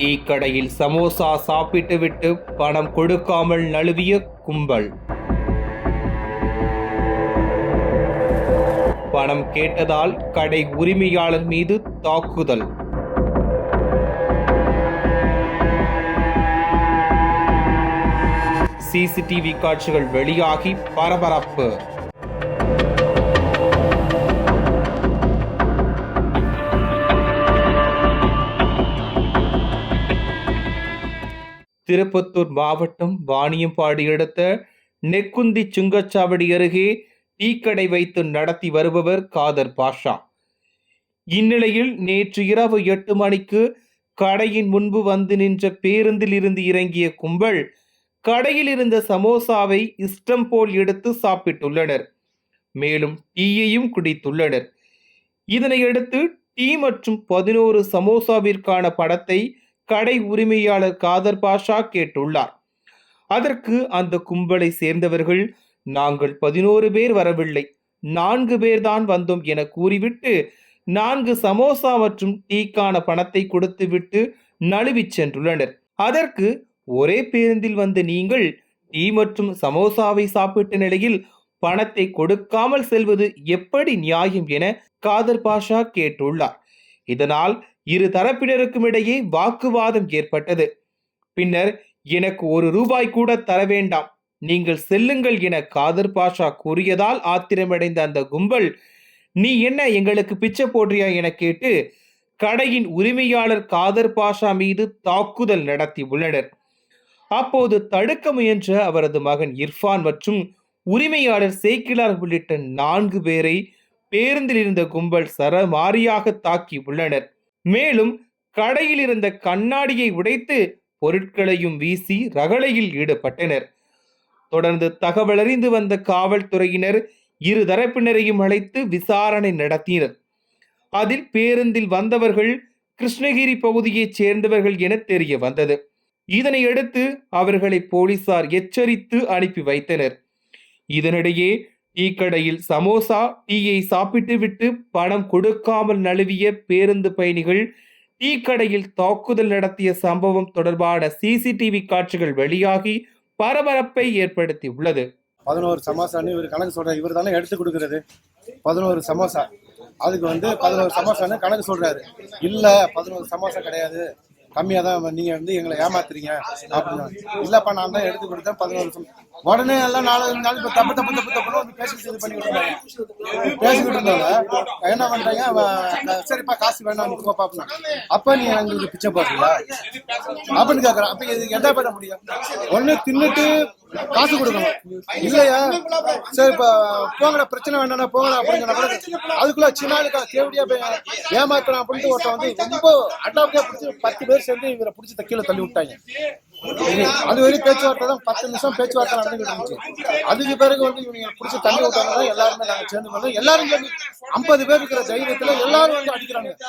டீக்கடையில் கடையில் சமோசா சாப்பிட்டுவிட்டு பணம் கொடுக்காமல் நழுவிய கும்பல். பணம் கேட்டதால் கடை உரிமையாளர் மீது தாக்குதல். சிசிடிவி காட்சிகள் வெளியாகி பரபரப்பு. திருப்பத்தூர் மாவட்டம் வாணியம்பாடி அடுத்த நெக்குந்தி சுங்கச்சாவடி அருகே டீக்கடை வைத்து நடத்தி வருபவர் காதர் பாஷா. இந்நிலையில் நேற்று இரவு எட்டு மணிக்கு கடையின் முன்பு வந்து நின்ற பேருந்தில் இருந்து இறங்கிய கும்பல் கடையில் இருந்த சமோசாவை இஷ்டம் போல் எடுத்து சாப்பிட்டுள்ளனர். மேலும் டீயையும் குடித்துள்ளனர். இதனையடுத்து டீ மற்றும் பதினோரு சமோசாவிற்கான படத்தை கடை உரிமையாளர் காதர் பாஷா கேட்டுள்ளார். அதற்கு அந்த கும்பலை சேர்ந்தவர்கள் நாங்கள் பதினோரு பேர் வரவில்லை. நான்கு பேர்தான் வந்தோம் என கூறிவிட்டு நான்கு சமோசா மற்றும் டீக்கான பணத்தை கொடுத்துவிட்டு நழுவிச் சென்றுள்ளனர். அதற்கு ஒரே பேருந்தில் வந்த நீங்கள் டீ மற்றும் சமோசாவை சாப்பிட்ட நிலையில் பணத்தை கொடுக்காமல் செல்வது எப்படி நியாயம் என காதர் பாஷா கேட்டுள்ளார். இதனால் இரு தரப்பினருக்கும் இடையே வாக்குவாதம் ஏற்பட்டது. பின்னர் எனக்கு ஒரு ரூபாய் கூட தர வேண்டாம். நீங்கள் செல்லுங்கள் என காதர் பாஷா கூறியதால் ஆத்திரமடைந்த அந்த கும்பல் நீ என்ன எங்களுக்கு பிச்சை போடுறியா? என கேட்டு கடையின் உரிமையாளர் காதர் பாஷா மீது தாக்குதல் நடத்தி உள்ளனர். அப்போது தடுக்க முயன்ற அவரது மகன் இர்ஃபான் மற்றும் உரிமையாளர் சேக்கிலார் உள்ளிட்ட நான்கு பேரை பேருந்தில் இருந்த கும்பல் சரமாரியாக தாக்கி உள்ளனர். மேலும் கடையில் இருந்த கண்ணாடியை உடைத்து பொருட்களையும் வீசி ரகளையில் ஈடுபட்டனர். தொடர்ந்து தகவலறிந்து வந்த காவல்துறையினர் இரு தரப்பினரையும் அழைத்து விசாரணை நடத்தினர். அதில் பேருந்தில் வந்தவர்கள் கிருஷ்ணகிரி பகுதியைச் சேர்ந்தவர்கள் என தெரிய வந்தது. இதனையடுத்து அவர்களை போலீசார் எச்சரித்து அனுப்பி வைத்தனர். இதனிடையே டீ கடையில் சமோசா டீயை சாப்பிட்டுவிட்டு பணம் கொடுக்காமல் நழுவிய பேருந்து பயணிகள் டீ கடையில் தாக்குதல் நடத்திய சம்பவம் தொடர்பான சிசிடிவி காட்சிகள் வெளியாகி பரபரப்பை ஏற்படுத்தி உள்ளது பதினோரு சமோசான்னு இவர் கணக்கு சொல்றாரு. இவர் தானே எடுத்து கொடுக்கறது. பதினோரு சமோசா. அதுக்கு வந்து பதினோரு சமோசான்னு கணக்கு சொல்றாரு. இல்ல பதினோரு சமோசா கிடையாது. கம்மியாக தான் நீங்கள் வந்து எங்களை ஏமாத்துறீங்க அப்படின்னு இல்லைப்பா நான் தான் எடுத்து கொடுத்தேன் பதினோரு வருஷம் உடனே எல்லாம் நாலு நாள் இப்போ தப்பு தப்பு தப்பு தப்புன்னு வந்து பேசிட்டு இது பண்ணிக்கிட்டு இருந்தாங்க. பேசிக்கிட்டு இருந்தவங்க என்ன பண்ணுறீங்க சரிப்பா காசு வேணாம் நீங்க பார்ப்போம் அப்போ நீ எங்களுக்கு பிச்சை போடுறீங்களா? அப்படின்னு கேட்குறேன் அப்போ இது என்ன பண்ண முடியும்? ஒன்று தின்னுட்டு காசு கொடுக்கணும். இல்லையா? சரி இப்போ போங்கடா பிரச்சனை வேண்டாம் போங்கடா அப்படிங்கிற அதுக்குள்ள சின்ன ஆளுக்கா தேவடியா போய் அப்படின்ட்டு ஒருத்தன் வந்து ரொம்ப அட்டாவுக்கே பிடிச்சி பத்து பேர் சேர்ந்து இவரை பிடிச்சி தக்கீழ தள்ளி விட்டாங்க. அது வரையும் பேச்சுவார்த்தை தான். பத்து நிமிஷம் பேச்சுவார்த்தை நடந்துகிட்டு இருந்துச்சு. அதுக்கு பிறகு வந்து இவங்க பிடிச்சி தள்ளி விட்டாங்க. எல்லாருமே நாங்க சேர்ந்து பண்ணோம் எல்லாரும் சேர்ந்து ஐம்பது பேர் இருக்கிற தைரியத்துல எல்லாரும் வந்து அடிக்கிறாங்க